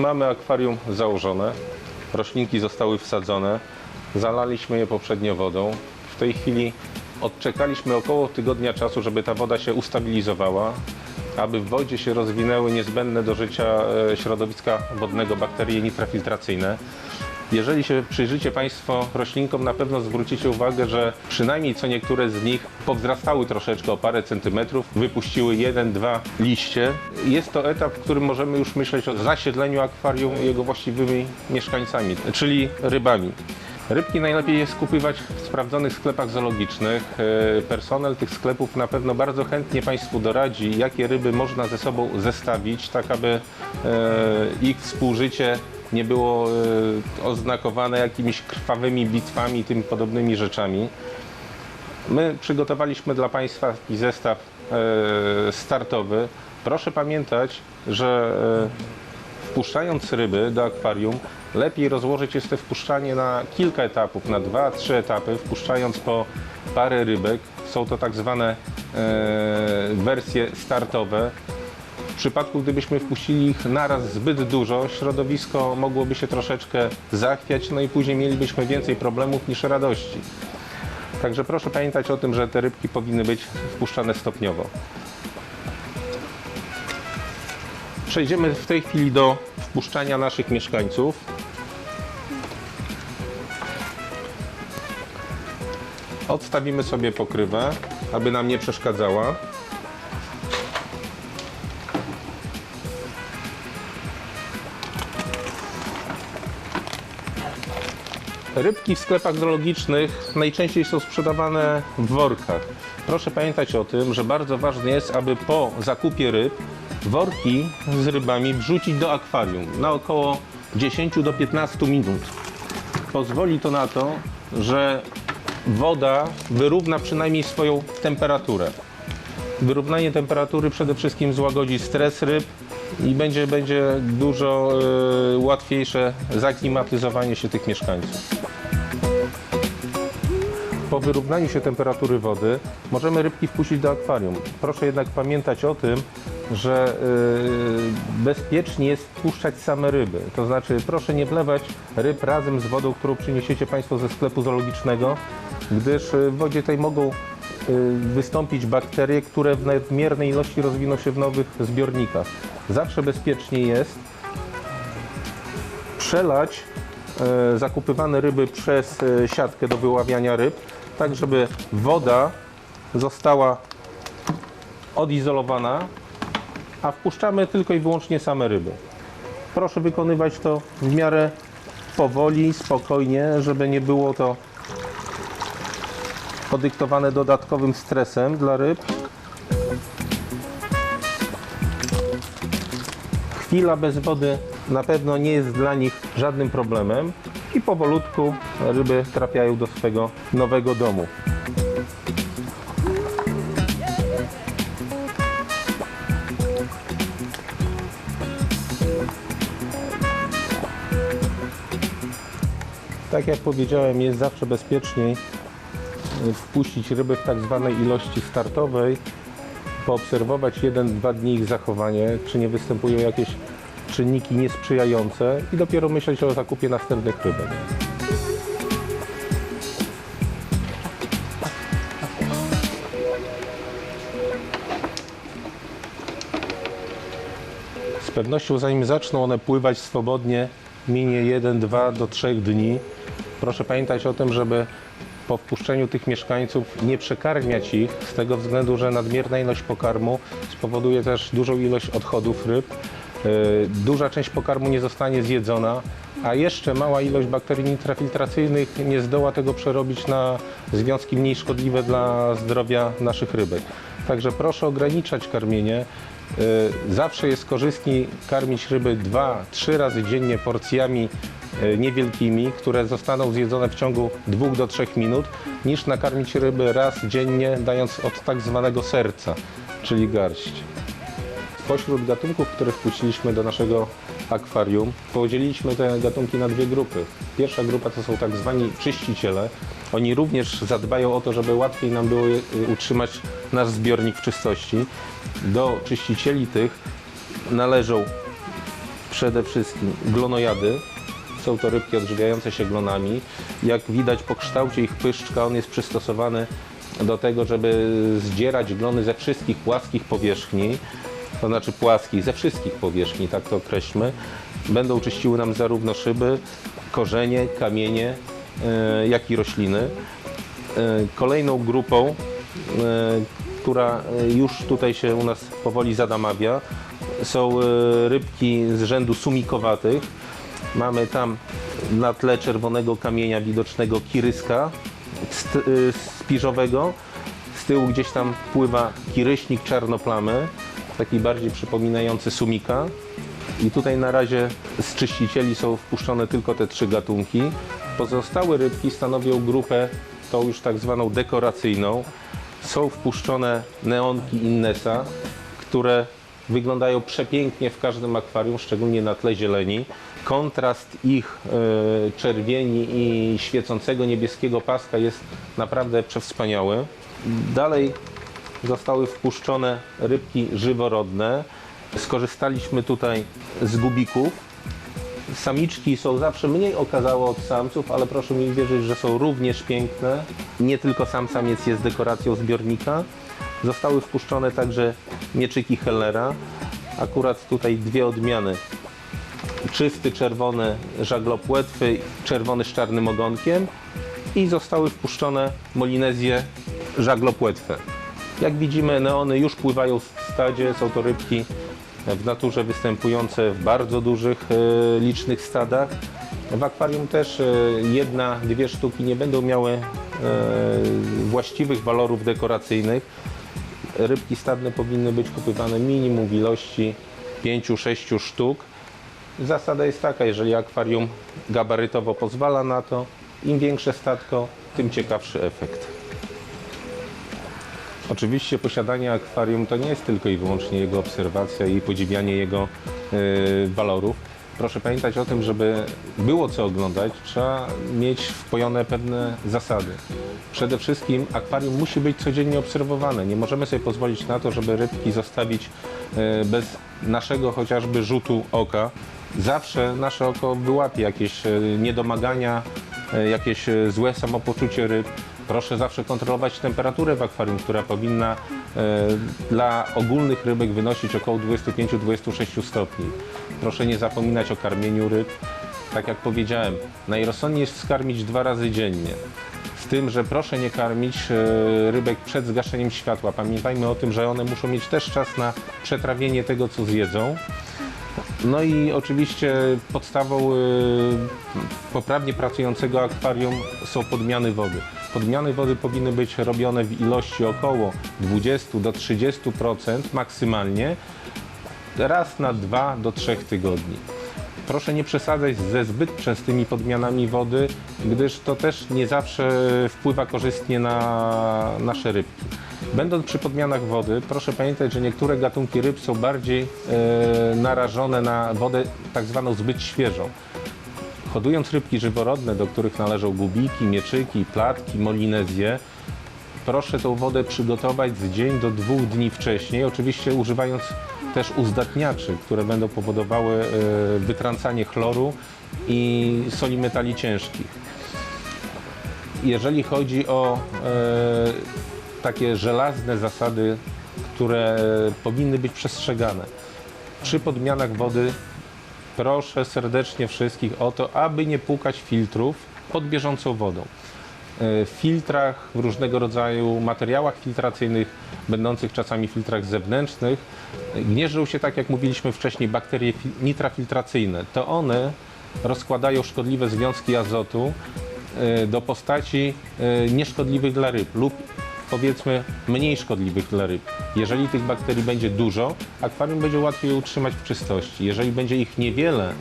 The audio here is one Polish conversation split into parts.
Mamy akwarium założone, roślinki zostały wsadzone, zalaliśmy je poprzednio wodą. W tej chwili odczekaliśmy około tygodnia czasu, żeby ta woda się ustabilizowała, aby w wodzie się rozwinęły niezbędne do życia e, środowiska wodnego bakterie nitrofiltracyjne. Jeżeli się przyjrzycie Państwo roślinkom, na pewno zwrócicie uwagę, że przynajmniej co niektóre z nich powzrastały troszeczkę o parę centymetrów, wypuściły jeden, dwa liście. Jest to etap, w którym możemy już myśleć o zasiedleniu akwarium jego właściwymi mieszkańcami, czyli rybami. Rybki najlepiej jest kupywać w sprawdzonych sklepach zoologicznych. E, Personel tych sklepów na pewno bardzo chętnie Państwu doradzi, jakie ryby można ze sobą zestawić, tak aby e, ich współżycie nie było e, oznakowane jakimiś krwawymi bitwami i tym podobnymi rzeczami. My przygotowaliśmy dla Państwa taki zestaw e, startowy. Proszę pamiętać, że e, wpuszczając ryby do akwarium, lepiej rozłożyć jest to wpuszczanie na kilka etapów, na dwa, trzy etapy, wpuszczając po parę rybek. Są to tak zwane wersje startowe. Przypadku, gdybyśmy wpuścili ich naraz zbyt dużo, środowisko mogłoby się troszeczkę zachwiać, no i później mielibyśmy więcej problemów niż radości. Także proszę pamiętać o tym, że te rybki powinny być wpuszczane stopniowo. Przejdziemy w tej chwili do wpuszczania naszych mieszkańców. Odstawimy sobie pokrywę, aby nam nie przeszkadzała. Rybki w sklepach zoologicznych najczęściej są sprzedawane w workach. Proszę pamiętać o tym, że bardzo ważne jest, aby po zakupie ryb worki z rybami wrzucić do akwarium na około 10 do 15 minut. Pozwoli to na to, że woda wyrówna przynajmniej swoją temperaturę. Wyrównanie temperatury przede wszystkim złagodzi stres ryb i będzie, będzie dużo e, łatwiejsze zaklimatyzowanie się tych mieszkańców. Po wyrównaniu się temperatury wody możemy rybki wpuścić do akwarium. Proszę jednak pamiętać o tym, że y, bezpiecznie jest wpuszczać same ryby. To znaczy proszę nie wlewać ryb razem z wodą, którą przyniesiecie Państwo ze sklepu zoologicznego, gdyż y, w wodzie tej mogą y, wystąpić bakterie, które w nadmiernej ilości rozwiną się w nowych zbiornikach. Zawsze bezpiecznie jest przelać e, zakupywane ryby przez e, siatkę do wyławiania ryb, tak żeby woda została odizolowana, a wpuszczamy tylko i wyłącznie same ryby. Proszę wykonywać to w miarę powoli, spokojnie, żeby nie było to podyktowane dodatkowym stresem dla ryb. Chwila bez wody na pewno nie jest dla nich żadnym problemem i powolutku ryby trafiają do swego nowego domu. Tak jak powiedziałem, jest zawsze bezpieczniej wpuścić ryby w tak zwanej ilości startowej, poobserwować 1-2 dni ich zachowanie, czy nie występują jakieś czynniki niesprzyjające i dopiero myśleć o zakupie następnych rybek. Z pewnością zanim zaczną one pływać swobodnie, minie 1, 2 do 3 dni. Proszę pamiętać o tym, żeby po wpuszczeniu tych mieszkańców nie przekarmiać ich, z tego względu, że nadmierna ilość pokarmu spowoduje też dużą ilość odchodów ryb. Yy, Duża część pokarmu nie zostanie zjedzona, a jeszcze mała ilość bakterii nitrofiltracyjnych nie zdoła tego przerobić na związki mniej szkodliwe dla zdrowia naszych rybek. Także proszę ograniczać karmienie. Yy, Zawsze jest korzystniej karmić ryby 2-3 razy dziennie porcjami niewielkimi, które zostaną zjedzone w ciągu 2 do 3 minut, niż nakarmić ryby raz dziennie, dając od tak zwanego serca, czyli garść. Spośród gatunków, które wpuściliśmy do naszego akwarium, podzieliliśmy te gatunki na dwie grupy. Pierwsza grupa to są tak zwani czyściciele. Oni również zadbają o to, żeby łatwiej nam było y, utrzymać nasz zbiornik w czystości. Do czyścicieli tych należą przede wszystkim glonojady. Są to rybki odżywiające się glonami. Jak widać po kształcie ich pyszczka, on jest przystosowany do tego, żeby zdzierać glony ze wszystkich płaskich powierzchni, to znaczy płaskich, ze wszystkich powierzchni, tak to określmy. Będą czyściły nam zarówno szyby, korzenie, kamienie, e, jak i rośliny. E, Kolejną grupą, e, która już tutaj się u nas powoli zadamawia, są rybki z rzędu sumikowatych. Mamy tam na tle czerwonego kamienia widocznego kiryska y, spiżowego. Z tyłu gdzieś tam pływa kiryśnik czarnoplamy, taki bardziej przypominający sumika. I tutaj na razie z czyścicieli są wpuszczone tylko te trzy gatunki. Pozostałe rybki stanowią grupę tą już tak zwaną dekoracyjną. Są wpuszczone neonki Innesa, które wyglądają przepięknie w każdym akwarium, szczególnie na tle zieleni. Kontrast ich e, czerwieni i świecącego niebieskiego paska jest naprawdę przewspaniały. Dalej zostały wpuszczone rybki żyworodne. Skorzystaliśmy tutaj z gubików. Samiczki są zawsze mniej okazałe od samców, ale proszę mi wierzyć, że są również piękne. Nie tylko sam samiec jest dekoracją zbiornika. Zostały wpuszczone także mieczyki Hellera. Akurat tutaj dwie odmiany. Czysty czerwony żaglopłetwy, czerwony z czarnym ogonkiem i zostały wpuszczone molinezje żaglopłetwe. Jak widzimy, neony już pływają w stadzie. Są to rybki w naturze występujące w bardzo dużych, e, licznych stadach. W akwarium też e, jedna, dwie sztuki nie będą miały e, właściwych walorów dekoracyjnych. Rybki stadne powinny być kupywane minimum w ilości 5-6 sztuk. Zasada jest taka, jeżeli akwarium gabarytowo pozwala na to, im większe statko, tym ciekawszy efekt. Oczywiście posiadanie akwarium to nie jest tylko i wyłącznie jego obserwacja i podziwianie jego y, walorów. Proszę pamiętać o tym, żeby było co oglądać, trzeba mieć wpojone pewne zasady. Przede wszystkim akwarium musi być codziennie obserwowane. Nie możemy sobie pozwolić na to, żeby rybki zostawić y, bez naszego chociażby rzutu oka. Zawsze nasze oko wyłapie jakieś y, niedomagania, y, jakieś y, złe samopoczucie ryb. Proszę zawsze kontrolować temperaturę w akwarium, która powinna e, dla ogólnych rybek wynosić około 25-26 stopni. Proszę nie zapominać o karmieniu ryb. Tak jak powiedziałem, najrozsądniej jest skarmić dwa razy dziennie. Z tym, że proszę nie karmić e, rybek przed zgaszeniem światła. Pamiętajmy o tym, że one muszą mieć też czas na przetrawienie tego, co zjedzą. No i oczywiście podstawą y, poprawnie pracującego akwarium są podmiany wody. Podmiany wody powinny być robione w ilości około 20 do 30% maksymalnie raz na 2 do 3 tygodni. Proszę nie przesadzać ze zbyt częstymi podmianami wody, gdyż to też nie zawsze wpływa korzystnie na nasze rybki. Będąc przy podmianach wody, proszę pamiętać, że niektóre gatunki ryb są bardziej e, narażone na wodę tak zwaną zbyt świeżą. Hodując rybki żyworodne, do których należą gubiki, mieczyki, platki, molinezje, proszę tą wodę przygotować z dzień do dwóch dni wcześniej, oczywiście używając też uzdatniaczy, które będą powodowały e, wytrącanie chloru i soli metali ciężkich. Jeżeli chodzi o e, takie żelazne zasady, które powinny być przestrzegane, przy podmianach wody proszę serdecznie wszystkich o to, aby nie płukać filtrów pod bieżącą wodą. E, W filtrach, w różnego rodzaju materiałach filtracyjnych, będących czasami filtrach zewnętrznych, e, gnieżdżą się, tak jak mówiliśmy wcześniej, bakterie fi- nitrafiltracyjne. To one rozkładają szkodliwe związki azotu e, do postaci e, nieszkodliwych dla ryb lub powiedzmy mniej szkodliwych dla ryb. Jeżeli tych bakterii będzie dużo, akwarium będzie łatwiej utrzymać w czystości. Jeżeli będzie ich niewiele,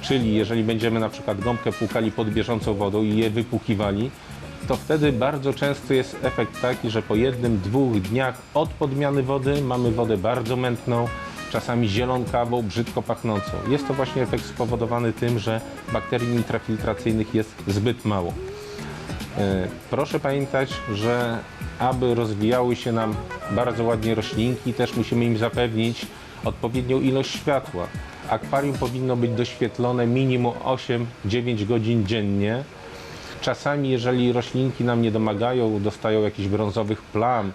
czyli jeżeli będziemy na przykład gąbkę płukali pod bieżącą wodą i je wypłukiwali, to wtedy bardzo często jest efekt taki, że po jednym, dwóch dniach od podmiany wody mamy wodę bardzo mętną, czasami zielonkawą, brzydko pachnącą. Jest to właśnie efekt spowodowany tym, że bakterii nitrofiltracyjnych jest zbyt mało. E, Proszę pamiętać, że aby rozwijały się nam bardzo ładnie roślinki, też musimy im zapewnić odpowiednią ilość światła. Akwarium powinno być doświetlone minimum 8-9 godzin dziennie. Czasami, jeżeli roślinki nam nie domagają, dostają jakichś brązowych plam,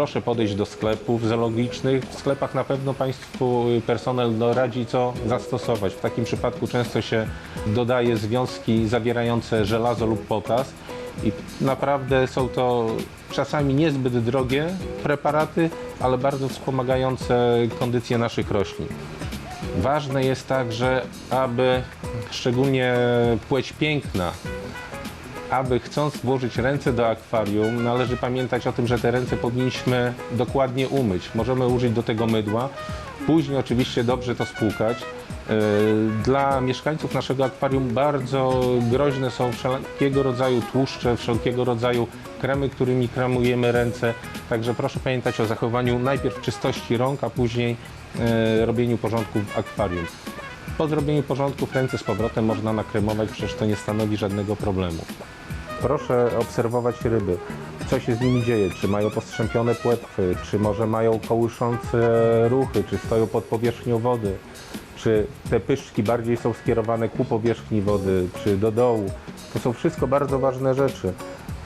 proszę podejść do sklepów zoologicznych. W sklepach na pewno Państwu personel doradzi, co zastosować. W takim przypadku często się dodaje związki zawierające żelazo lub potas i naprawdę są to czasami niezbyt drogie preparaty, ale bardzo wspomagające kondycję naszych roślin. Ważne jest także, aby szczególnie płeć piękna aby chcąc włożyć ręce do akwarium, należy pamiętać o tym, że te ręce powinniśmy dokładnie umyć. Możemy użyć do tego mydła, później oczywiście dobrze to spłukać. Yy, Dla mieszkańców naszego akwarium bardzo groźne są wszelkiego rodzaju tłuszcze, wszelkiego rodzaju kremy, którymi kremujemy ręce. Także proszę pamiętać o zachowaniu najpierw czystości rąk, a później yy, robieniu porządku w akwarium. Po zrobieniu porządków ręce z powrotem można nakremować, przecież to nie stanowi żadnego problemu. Proszę obserwować ryby. Co się z nimi dzieje? Czy mają postrzępione płetwy? Czy może mają kołyszące ruchy? Czy stoją pod powierzchnią wody? Czy te pyszczki bardziej są skierowane ku powierzchni wody, czy do dołu? To są wszystko bardzo ważne rzeczy.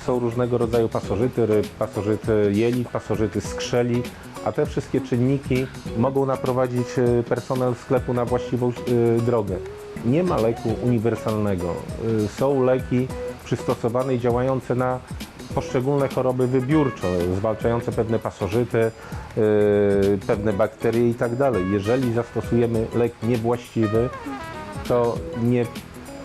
Są różnego rodzaju pasożyty ryb, pasożyty jelit, pasożyty skrzeli, a te wszystkie czynniki mogą naprowadzić e, personel sklepu na właściwą e, drogę. Nie ma leku uniwersalnego. E, Są leki przystosowane i działające na poszczególne choroby wybiórczo, zwalczające pewne pasożyty, yy, pewne bakterie i tak dalej. Jeżeli zastosujemy lek niewłaściwy, to nie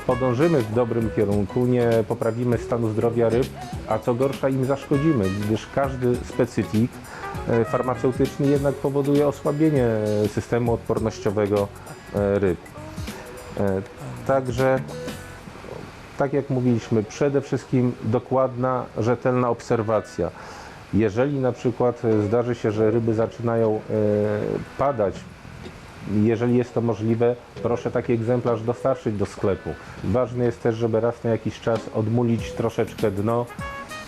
podążymy w dobrym kierunku, nie poprawimy stanu zdrowia ryb, a co gorsza im zaszkodzimy, gdyż każdy specyfik e, farmaceutyczny jednak powoduje osłabienie systemu odpornościowego e, ryb. Także tak jak mówiliśmy, przede wszystkim dokładna, rzetelna obserwacja. Jeżeli na przykład e, zdarzy się, że ryby zaczynają e, padać, jeżeli jest to możliwe, proszę taki egzemplarz dostarczyć do sklepu. Ważne jest też, żeby raz na jakiś czas odmulić troszeczkę dno.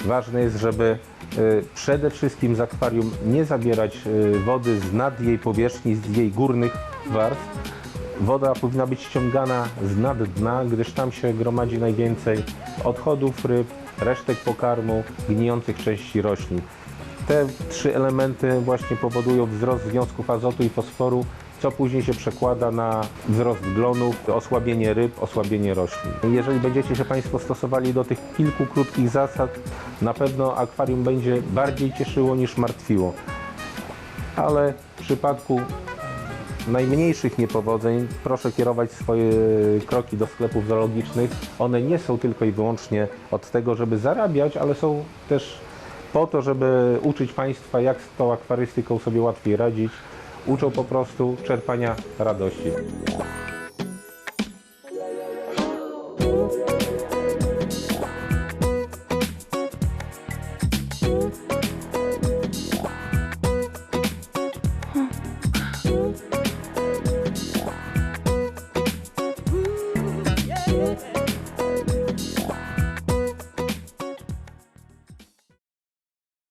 Ważne jest, żeby e, przede wszystkim z akwarium nie zabierać wody z nad jej powierzchni, z jej górnych warstw, Woda powinna być ściągana z nad dna, gdyż tam się gromadzi najwięcej odchodów ryb, resztek pokarmu, gnijących części roślin. Te trzy elementy właśnie powodują wzrost związków azotu i fosforu, co później się przekłada na wzrost glonów, osłabienie ryb, osłabienie roślin. Jeżeli będziecie się Państwo stosowali do tych kilku krótkich zasad, na pewno akwarium będzie bardziej cieszyło niż martwiło. Ale w przypadku najmniejszych niepowodzeń proszę kierować swoje kroki do sklepów zoologicznych. One nie są tylko i wyłącznie od tego, żeby zarabiać, ale są też po to, żeby uczyć Państwa, jak z tą akwarystyką sobie łatwiej radzić. Uczą po prostu czerpania radości.